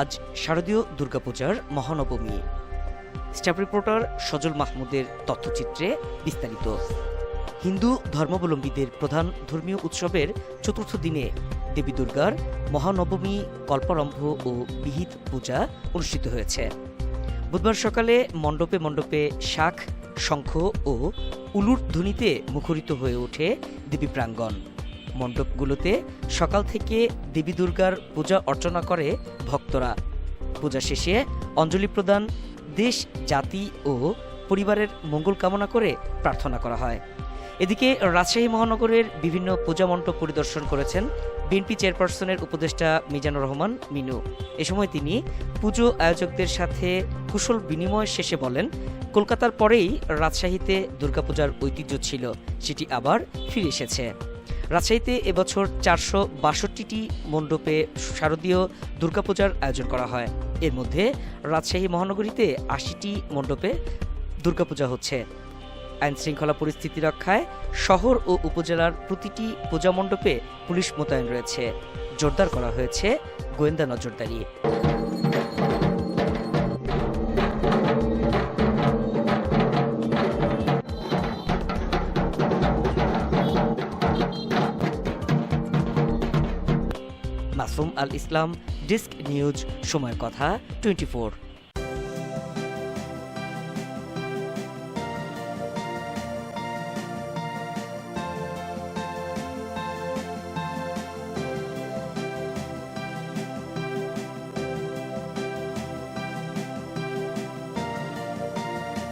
আজ শারদীয় দুর্গাপূজার মহানবমী। স্টাফ রিপোর্টার সজল মাহমুদের তথ্যচিত্রে বিস্তারিত। হিন্দু ধর্মাবলম্বীদের প্রধান ধর্মীয় উৎসবের চতুর্থ দিনে দেবী দুর্গার মহানবমী, কল্পারম্ভ ও বিহিত পূজা অনুষ্ঠিত হয়েছে। বুধবার সকালে মণ্ডপে মণ্ডপে শাখ, শঙ্খ ও উলুর ধ্বনিতে মুখরিত হয়ে ওঠে দেবী প্রাঙ্গণ। মণ্ডপগুলোতে সকাল থেকে দেবী দুর্গার পূজা অর্চনা করে ভক্তরা। পূজা শেষে অঞ্জলি প্রদান, দেশ, জাতি ও পরিবারের মঙ্গল কামনা করে প্রার্থনা করা হয়। এদিকে রাজশাহী মহানগরের বিভিন্ন পূজা মণ্ডপ পরিদর্শন করেছেন বিএনপি চেয়ারপারসনের উপদেষ্টা মিজানুর রহমান মিনু। এ সময় তিনি পুজো আয়োজকদের সাথে কুশল বিনিময় শেষে বলেন, কলকাতার পরেই রাজশাহীতে দুর্গাপূজার ঐতিহ্য ছিল, সেটি আবার ফিরে এসেছে। রাজশাহীতে এবছর চারশো বাষট্টিটি মণ্ডপে শারদীয় দুর্গাপূজার আয়োজন করা হয়। এর মধ্যে রাজশাহী মহানগরীতে আশিটি মণ্ডপে দুর্গাপূজা হচ্ছে। আইন শৃঙ্খলা পরিস্থিতি রক্ষায় শহর ও উপজেলার প্রতিটি পূজা মণ্ডপে পুলিশ মোতায়েন রয়েছে। জোরদার করা হয়েছে গোয়েন্দা নজরদারি। মাসুম আল ইসলাম ডিস্ক নিউজ সময় কথা টোয়েন্টি